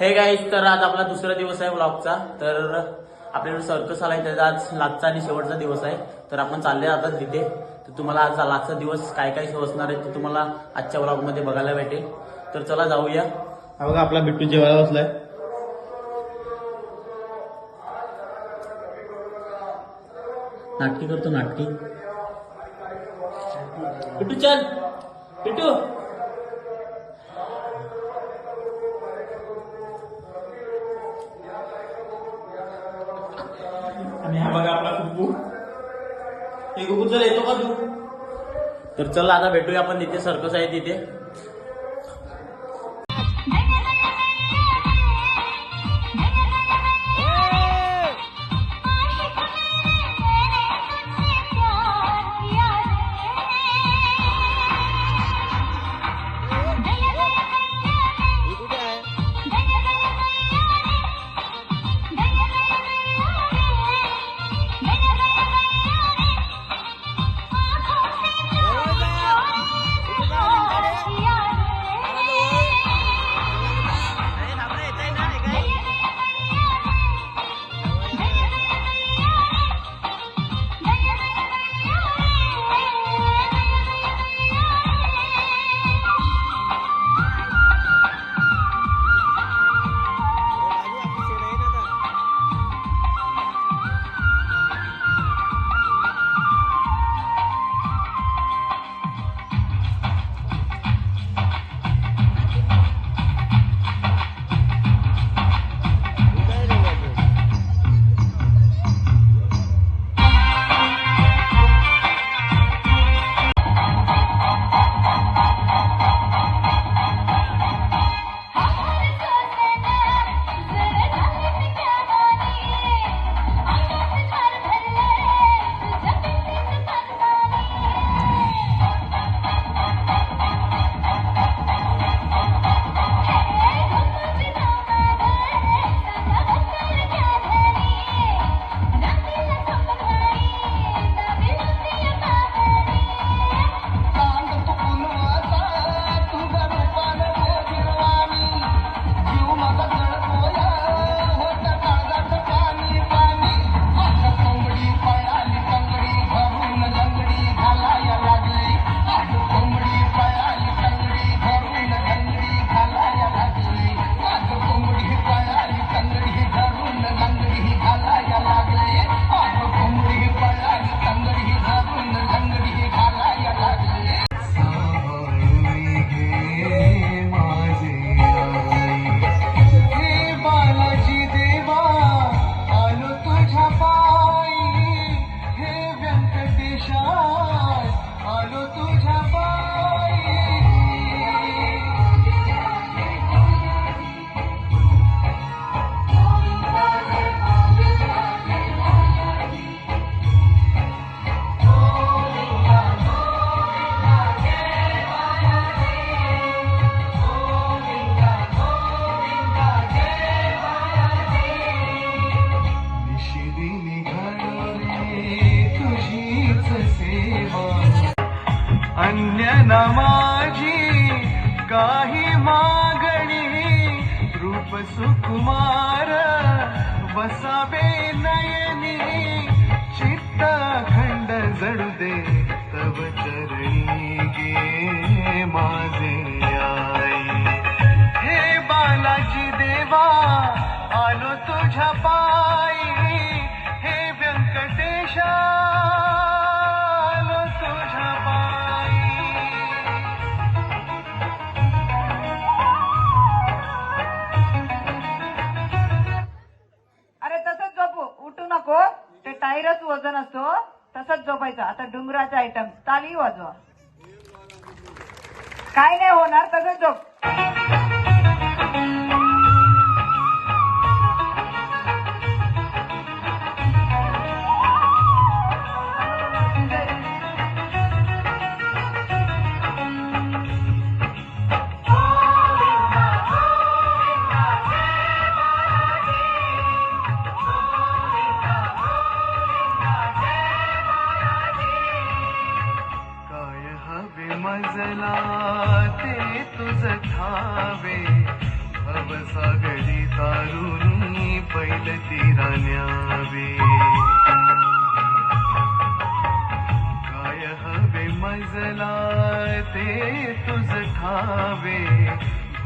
हे गाईज तर आज आपला दुसरा दिवस आहे व्लॉगचा तर आपल्याकडे सर्कस आलाय त्याचा आज लास्टचा आणि शेवटचा दिवस आहे. तर आपण चालले जातात तिथे. तर तुम्हाला आज लास्टचा दिवस काय काय शो असणार आहे ते तुम्हाला आजच्या व्लॉगमध्ये बघायला भेटेल. तर चला जाऊया. हा बघा आपला बिट्टू जेवायला बसलाय. नाटकी करतो नाटकी. बिट्टू चल. बिट्टू. हे चल येतो का तू? तर चल आता भेटूया आपण तिथे सर्कस आहे तिथे. माझे आई. हे बालाजी देवा आलो तुझ्या पायी. हे व्यंकटेशा आलो तुझ्या पायी. अरे तसंच झोपू. उठू नको. ते टायरच वजन असतो. तसंच झोपायचं. आता डुंगराचा आयटम ताली वाजवा. काय नाही होणार तसंच झोप. ते तुझ ठावे भवसागरी तारुणी पैल तीरा न्यावे काय हवे मजला ते तुझ ठावे.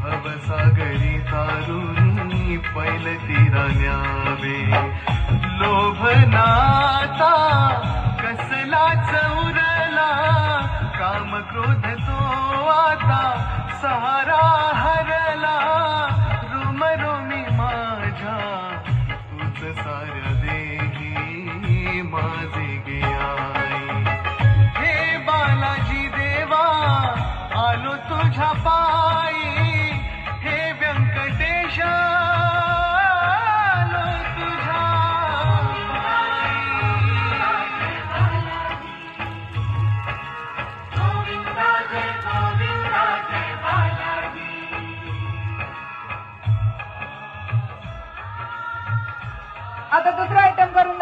भवसागरी तारुणी पैल तीरा न्यावे लोभनाता कसला चौरला. काम क्रोध तो आता आता दुसरा आयटम करून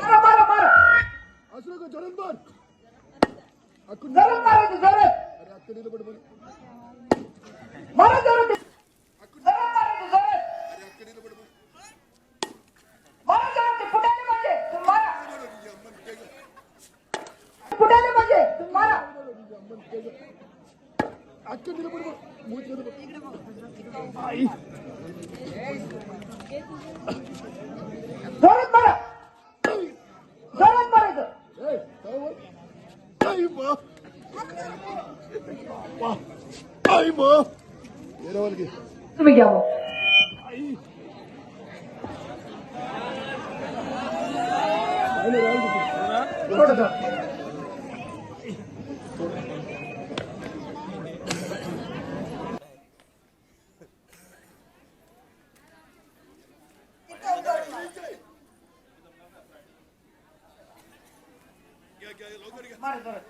मारा मारा मारा जरत मारायचं जरत मारा जरत जरत मारायचं जरत मारा जरत फुटायला पाहिजे तुम्ही मारा फुटायला पाहिजे तुम्ही मारा जोरात मारा जोरात मारायचं तुम्ही घ्या मग थोडंसं. मारा जोरात.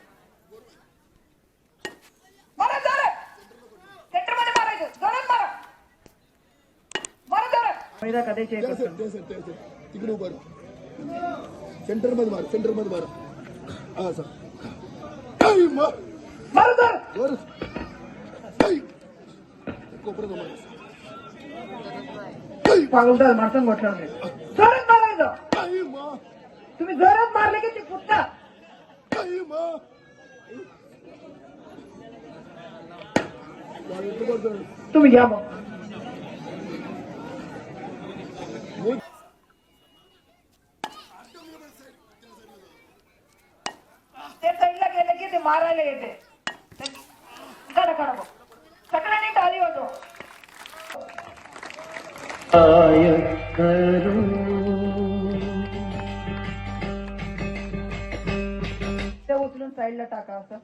मारा जोरात. सेंटरमध्ये मारायचं. जोरात मारा. मारा जोरात. मैदा कधीच एक असतो. तिकडे उभं सेंटरमध्ये मार सेंटरमध्ये मार हा मारा जोरात. कोपऱ्यात मार आई, पागलदार माणसं म्हटलं नाही जोरात मारायचं आई, मा. तुम्ही जोरात मारले की ते फुटतात आई, मा. वा, इकडे बघ जरा. तुम्ही घ्या मग ते साईडला गेले की ते मारायला येते ते- काढा काढा बघ सगळ्यांनी टाळी वाजव ते साईडला टाका असं.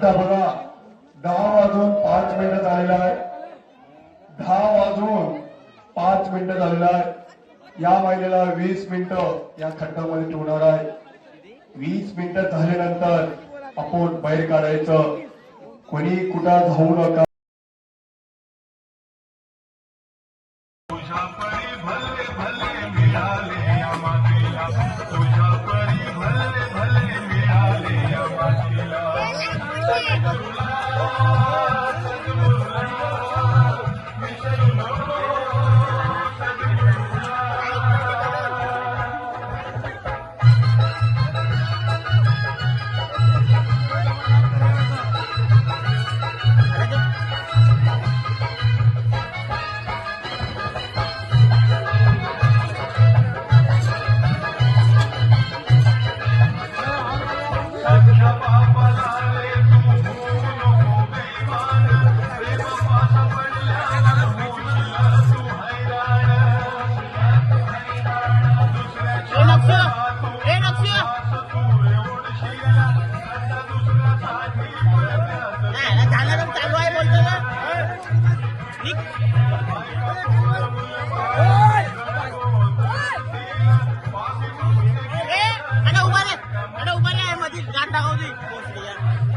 आता बघा दहा वाजून पाच मिनिटं झालेला आहे. दहा वाजून पाच मिनिटं झालेला आहे. या महिलेला वीस मिनिटं या खड्ड्यामध्ये ठेवणार आहे. वीस मिनिटं झाल्यानंतर आपण बाहेर काढायचं. कोणी कुठं जाऊ नका. Bye-bye. मध्ये गाठ दाखवते तुझ्या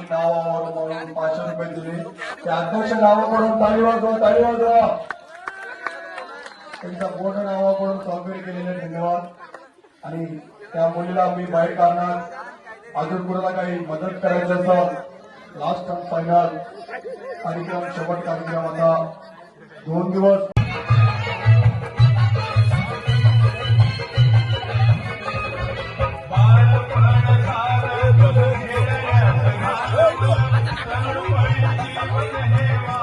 छोटा नावावर म्हणून पाचशे रुपये दिले. त्या अध्यक्ष नावाकडून ताळी वाजवा ताळी वाजवा. त्यांच्या बोर्ड नावाकडून सहकार्य केलेले धन्यवाद. आणि त्या मुलीला मी बाहेर काढणार अजून कुणाला काही मदत करायचं असं लास्ट अँड फायनल. कार्यक्रम शेवट कार्यक्रम आता दोन दिवस. what the hell